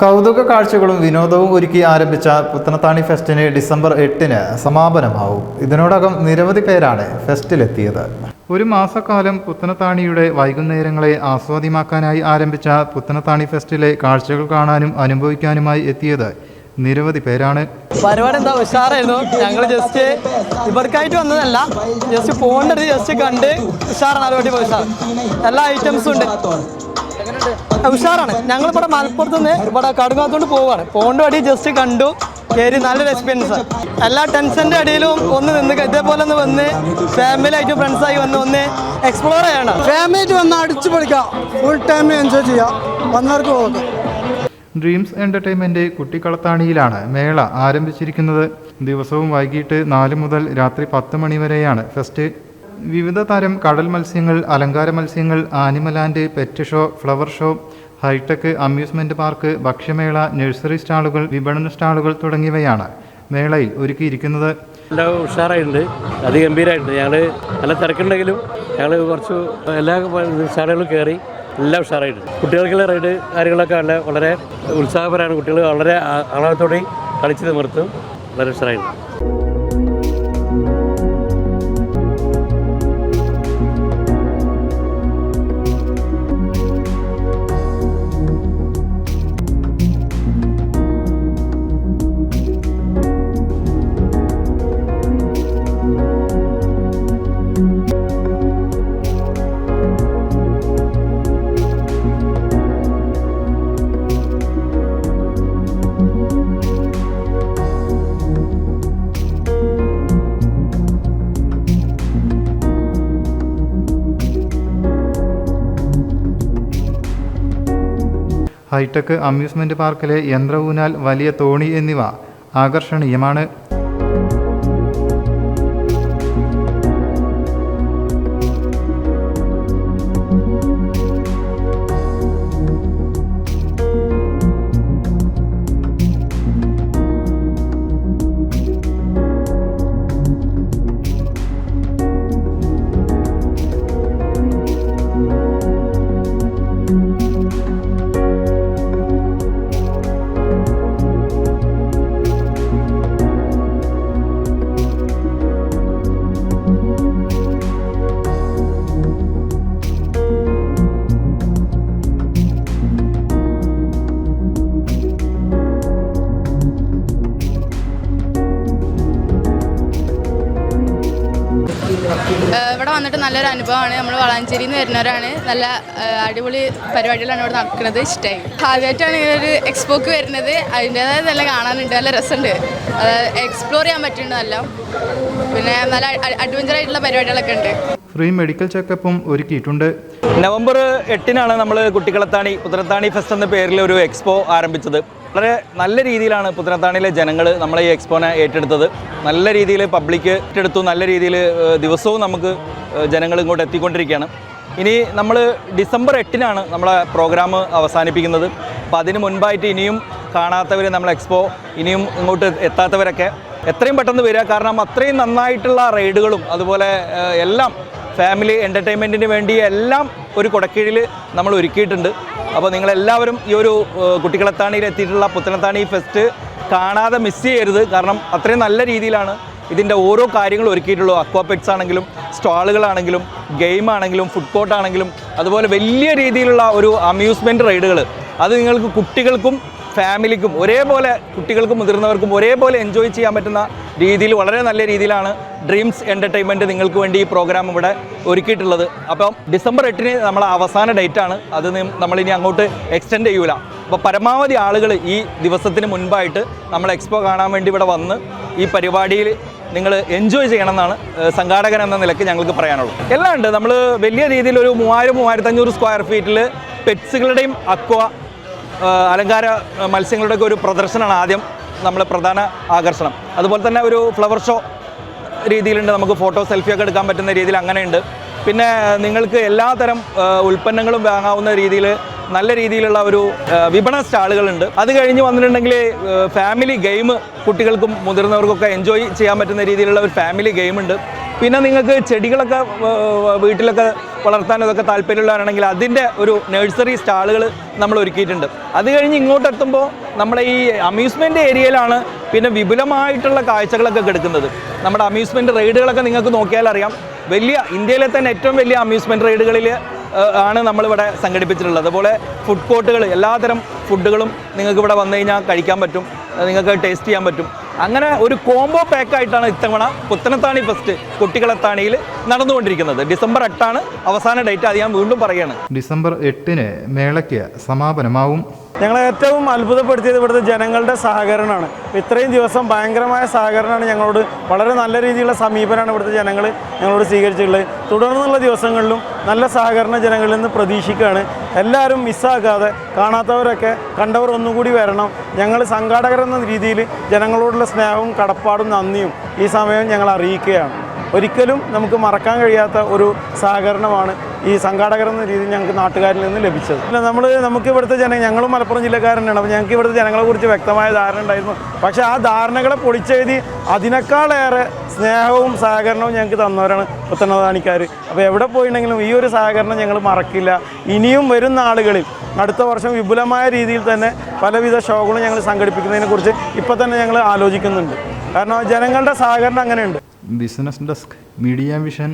കൗതുക കാഴ്ചകളും വിനോദവും ഒരുക്കി ആരംഭിച്ച പുത്തനത്താണി ഫെസ്റ്റിന് ഡിസംബർ എട്ടിന് സമാപനമാവും. ഇതിനോടകം നിരവധി പേരാണ് ഫെസ്റ്റിലെത്തിയത്. ഒരു മാസക്കാലം പുത്തനത്താണിയുടെ വൈകുന്നേരങ്ങളെ ആസ്വാദ്യമാക്കാനായി ആരംഭിച്ച പുത്തനത്താണി ഫെസ്റ്റിലെ കാഴ്ചകൾ കാണാനും അനുഭവിക്കാനുമായി എത്തിയത് നിരവധി പേരാണ്. പരിപാടി എന്താ? ഉഷാറായിരുന്നു. ഞങ്ങൾ ജസ്റ്റ് ഇവർക്കായിട്ട് വന്നതല്ല. ജസ്റ്റ് പോകേണ്ടത് ജസ്റ്റ് കണ്ട് ഉഷാറാണ്. പരിപാടി ഉഷാർ എല്ലാ ഐറ്റംസും ഉണ്ട്. ഉഷാറാണ് ഞങ്ങൾ ഇവിടെ മലപ്പുറത്ത് നിന്ന് ഇവിടെ കടുങ്ങാത്തോണ്ട് പോവാണ്. പോകേണ്ട വഴി ജസ്റ്റ് കണ്ടു. കയറി നല്ലൊരു എക്സ്പീരിയൻസ് എല്ലാ ടെൻഷന്റെ അടിയിലും ഒന്ന് നിന്ന് ഇതേപോലെ ഒന്ന് വന്ന് ഫാമിലി ആയിട്ട് ഫ്രണ്ട്സായി വന്ന് ഒന്ന് എക്സ്പ്ലോർ ചെയ്യണം. ഫാമിലി വന്ന് അടിച്ചു പൊളിക്കാം. ഫുൾ ടൈം എൻജോയ് ചെയ്യാം. വന്നവർക്ക് പോകുന്നു ഡ്രീംസ് എന്റർടൈൻമെന്റ് കുട്ടിക്കളത്താണിയിലാണ് മേള ആരംഭിച്ചിരിക്കുന്നത്. ദിവസവും വൈകിട്ട് നാല് മുതൽ രാത്രി പത്ത് മണി വരെയാണ്. ഫെസ്റ്റ് വിവിധ തരം കടൽ മത്സ്യങ്ങൾ അലങ്കാര മത്സ്യങ്ങൾ animal and pet show flower show hi-tech amusement park ഭക്ഷ്യമേള nursery സ്റ്റാളുകൾ വിപണന സ്റ്റാളുകൾ തുടങ്ങിയവയാണ് മേളയിൽ ഒരുക്കിയിരിക്കുന്നത്. നല്ല ഉഷാറായിട്ടുണ്ട്. അതിഗംഭീരമായിട്ടുണ്ട് ഞങ്ങൾ നല്ല തിരക്കുണ്ടെങ്കിലും ഞങ്ങൾ കുറച്ച് എല്ലാ സ്റ്റാളുകളും കയറി എല്ലാം ഉഷാറായിട്ടുണ്ട്. കുട്ടികൾക്കുള്ള റൈഡ് കാര്യങ്ങളൊക്കെ നല്ല വളരെ ഉത്സാഹപരമാണ്. കുട്ടികൾ വളരെ ആളത്തോടെ കളിച്ച് നിർത്തും വളരെ ഉഷാറായിട്ടുണ്ട്. ഹൈടെക് അമ്യൂസ്മെന്റ് പാർക്കിലെ യന്ത്ര ഊനാൽ വലിയ തോണി എന്നിവ ആകർഷണീയമാണ്. ഇവിടെ വന്നിട്ട് നല്ലൊരു അനുഭവമാണ്. നമ്മൾ വളാഞ്ചേരിയിൽ നിന്ന് വരുന്നവരാണ്. നല്ല അടിപൊളി പരിപാടികളാണ് ഇവിടെ നടക്കുന്നത്. ഇഷ്ടമായി ആദ്യമായിട്ടാണ് ഇങ്ങനെ ഒരു എക്സ്പോക്ക് വരുന്നത്. അതിന്റേതായ നല്ല കാണാനുണ്ട്. നല്ല രസമുണ്ട്. എക്സ്പ്ലോർ ചെയ്യാൻ പറ്റുന്നുണ്ട് നല്ല. പിന്നെ നല്ല അഡ്വഞ്ചർ ആയിട്ടുള്ള പരിപാടികളൊക്കെ ഉണ്ട്. ഫ്രീ മെഡിക്കൽ ചെക്കപ്പും ഒരുക്കിയിട്ടുണ്ട്. നവംബർ എട്ടിനാണ് നമ്മൾ കുട്ടികളത്താണി പുത്തനത്താണി ഫെസ്റ്റ് എന്ന പേരിൽ ഒരു എക്സ്പോ ആരംഭിച്ചത്. വളരെ നല്ല രീതിയിലാണ് പുത്തനത്താണിയിലെ ജനങ്ങൾ നമ്മളെ ഈ എക്സ്പോനെ ഏറ്റെടുത്തത്. നല്ല രീതിയിൽ പബ്ലിക് ഏറ്റെടുത്തു. നല്ല രീതിയിൽ ദിവസവും നമുക്ക് ജനങ്ങൾ ഇങ്ങോട്ട് എത്തിക്കൊണ്ടിരിക്കുകയാണ്. ഇനി നമ്മൾ ഡിസംബർ എട്ടിനാണ് നമ്മളെ പ്രോഗ്രാം അവസാനിപ്പിക്കുന്നത്. അപ്പോൾ അതിന് മുൻപായിട്ട് ഇനിയും കാണാത്തവർ നമ്മൾ എക്സ്പോ ഇനിയും ഇങ്ങോട്ട് എത്താത്തവരൊക്കെ എത്രയും പെട്ടെന്ന് വരിക. കാരണം അത്രയും നന്നായിട്ടുള്ള റൈഡുകളും അതുപോലെ എല്ലാം ഫാമിലി എന്റർടൈൻമെന്റിന് വേണ്ടി എല്ലാം ഒരു കുടക്കീഴിൽ നമ്മൾ ഒരുക്കിയിട്ടുണ്ട്. അപ്പോൾ നിങ്ങളെല്ലാവരും ഈ ഒരു കുട്ടികളത്താണിയിൽ എത്തിയിട്ടുള്ള പുത്തനത്താണി ഫെസ്റ്റ് കാണാതെ മിസ് ചെയ്യരുത്. കാരണം അത്രയും നല്ല രീതിയിലാണ് ഇതിന്റെ ഓരോ കാര്യങ്ങളും ഒരുക്കിയിട്ടുള്ളൂ അക്വാപെറ്റ്സ് ആണെങ്കിലും സ്റ്റാളുകളാണെങ്കിലും ഗെയിം ആണെങ്കിലും ഫുഡ് കോർട്ട് ആണെങ്കിലും അതുപോലെ വലിയ രീതിയിലുള്ള ഒരു അമ്യൂസ്മെന്റ് റൈഡുകൾ അത് നിങ്ങൾക്ക് കുട്ടികൾക്കും ഫാമിലിക്കും ഒരേപോലെ കുട്ടികൾക്കും മുതിർന്നവർക്കും ഒരേപോലെ എൻജോയ് ചെയ്യാൻ പറ്റുന്ന രീതിയിൽ വളരെ നല്ല രീതിയിലാണ് ഡ്രീംസ് എന്റർടൈൻമെന്റ് നിങ്ങൾക്ക് വേണ്ടി ഈ പ്രോഗ്രാം ഇവിടെ ഒരുക്കിയിട്ടുള്ളത്. അപ്പം ഡിസംബർ എട്ടിന് നമ്മളെ അവസാന ഡേറ്റ് ആണ്. അത് നമ്മളിനി അങ്ങോട്ട് എക്സ്റ്റെൻഡ് ചെയ്യൂല. അപ്പോൾ പരമാവധി ആളുകൾ ഈ ദിവസത്തിന് മുൻപായിട്ട് നമ്മൾ എക്സ്പോ കാണാൻ വേണ്ടി ഇവിടെ വന്ന് ഈ പരിപാടിയിൽ നിങ്ങൾ എൻജോയ് ചെയ്യണമെന്നാണ് എന്നാണ് സംഘാടകൻ എന്ന നിലയ്ക്ക് ഞങ്ങൾക്ക് പറയാനുള്ളത്. എല്ലാം ഉണ്ട്. നമ്മൾ വലിയ രീതിയിൽ ഒരു മൂവായിരം മൂവായിരത്തഞ്ഞൂറ് സ്ക്വയർ ഫീറ്റിൽ പെറ്റ്സുകളുടെയും അക്വ അലങ്കാര മത്സ്യങ്ങളുടെയൊക്കെ ഒരു പ്രദർശനമാണ് ആദ്യം നമ്മളെ പ്രധാന ആകർഷണം. അതുപോലെ തന്നെ ഒരു ഫ്ലവർ ഷോ രീതിയിലുണ്ട്. നമുക്ക് ഫോട്ടോ സെൽഫിയൊക്കെ എടുക്കാൻ പറ്റുന്ന രീതിയിൽ അങ്ങനെയുണ്ട്. പിന്നെ നിങ്ങൾക്ക് എല്ലാതരം ഉൽപ്പന്നങ്ങളും വാങ്ങാവുന്ന രീതിയിൽ നല്ല രീതിയിലുള്ള ഒരു വിപണ സ്റ്റാളുകളുണ്ട്. അത് കഴിഞ്ഞ് വന്നിട്ടുണ്ടെങ്കിൽ ഫാമിലി ഗെയിം കുട്ടികൾക്കും മുതിർന്നവർക്കൊക്കെ എൻജോയ് ചെയ്യാൻ പറ്റുന്ന രീതിയിലുള്ള ഒരു ഫാമിലി ഗെയിം ഉണ്ട്. പിന്നെ നിങ്ങൾക്ക് ചെടികളൊക്കെ വീട്ടിലൊക്കെ വളർത്താൻ ഇതൊക്കെ താല്പര്യമുള്ളവരാണെങ്കിൽ അതിന്റെ ഒരു നഴ്സറി സ്റ്റാളുകൾ നമ്മൾ ഒരുക്കിയിട്ടുണ്ട്. അത് കഴിഞ്ഞ് ഇങ്ങോട്ടെത്തുമ്പോൾ നമ്മുടെ ഈ അമ്യൂസ്മെന്റ് ഏരിയയിലാണ് പിന്നെ വിപുലമായിട്ടുള്ള കാഴ്ചകളൊക്കെ കിടക്കുന്നത്. നമ്മുടെ അമ്യൂസ്മെന്റ് റൈഡുകളൊക്കെ നിങ്ങൾക്ക് നോക്കിയാൽ അറിയാം. വലിയ ഇന്ത്യയിലെ തന്നെ ഏറ്റവും വലിയ അമ്യൂസ്മെന്റ് റൈഡുകളിൽ ആണ് നമ്മളിവിടെ സംഘടിപ്പിച്ചിട്ടുള്ളത്. അതുപോലെ ഫുഡ് കോർട്ടുകൾ എല്ലാതരം ഫുഡുകളും നിങ്ങൾക്ക് ഇവിടെ വന്നു കഴിഞ്ഞാൽ കഴിക്കാൻ പറ്റും. നിങ്ങൾക്ക് ടേസ്റ്റ് ചെയ്യാൻ പറ്റും. അങ്ങനെ ഒരു കോംബോ പാക്കായിട്ടാണ് ഇത്തവണ പുത്തനത്താണി ഫെസ്റ്റ് കുട്ടികളത്താണിയിൽ നടന്നുകൊണ്ടിരിക്കുന്നത്. ഡിസംബർ എട്ടാണ് അവസാന ഡേറ്റ് അത് ഞാൻ വീണ്ടും പറയുകയാണ് ഡിസംബർ എട്ടിന് മേളയ്ക്ക് സമാപനമാവും. ഞങ്ങളെ ഏറ്റവും അത്ഭുതപ്പെടുത്തിയത് ഇവിടുത്തെ ജനങ്ങളുടെ സഹകരണമാണ്. ഇത്രയും ദിവസം ഭയങ്കരമായ സഹകരണമാണ് ഞങ്ങളോട് വളരെ നല്ല രീതിയിലുള്ള സമീപനമാണ് ഇവിടുത്തെ ജനങ്ങൾ ഞങ്ങളോട് സ്വീകരിച്ചിട്ടുള്ളത്. തുടർന്നുള്ള ദിവസങ്ങളിലും നല്ല സഹകരണ ജനങ്ങളിൽ നിന്ന് പ്രതീക്ഷിക്കുകയാണ്. എല്ലാവരും മിസ്സാക്കാതെ കാണാത്തവരൊക്കെ കണ്ടവർ ഒന്നുകൂടി വരണം. ഞങ്ങൾ സംഘാടകരെന്ന രീതിയിൽ ജനങ്ങളോടുള്ള സ്നേഹവും കടപ്പാടും നന്ദിയും ഈ സമയം ഞങ്ങൾ അറിയിക്കുകയാണ്. ഒരിക്കലും നമുക്ക് മറക്കാൻ കഴിയാത്ത ഒരു സഹകരണമാണ് ഈ സംഘാടകർ എന്ന രീതിയിൽ ഞങ്ങൾക്ക് നാട്ടുകാരിൽ നിന്ന് ലഭിച്ചത്. അല്ല നമ്മൾ നമുക്ക് ഇവിടുത്തെ ജന ഞങ്ങളും മലപ്പുറം ജില്ലക്കാരനാണ്. അപ്പോൾ ഞങ്ങൾക്ക് ഇവിടുത്തെ ജനങ്ങളെക്കുറിച്ച് വ്യക്തമായ ധാരണ ഉണ്ടായിരുന്നു. പക്ഷേ ആ ധാരണകളെ പൊളിച്ചെഴുതി അതിനേക്കാളേറെ സ്നേഹവും സഹകരണവും ഞങ്ങൾക്ക് തന്നവരാണ് പുത്തനതാണിക്കാർ അപ്പോൾ എവിടെ പോയിട്ടുണ്ടെങ്കിലും ഈ ഒരു സഹകരണം ഞങ്ങൾ മറക്കില്ല. ഇനിയും വരുന്ന ആളുകളിൽ അടുത്ത വർഷം വിപുലമായ രീതിയിൽ തന്നെ പലവിധ ഷോകളും ഞങ്ങൾ സംഘടിപ്പിക്കുന്നതിനെക്കുറിച്ച് ഇപ്പോൾ തന്നെ ഞങ്ങൾ ആലോചിക്കുന്നുണ്ട്. കാരണം ജനങ്ങളുടെ സഹകരണം അങ്ങനെയുണ്ട്. Business desk media vision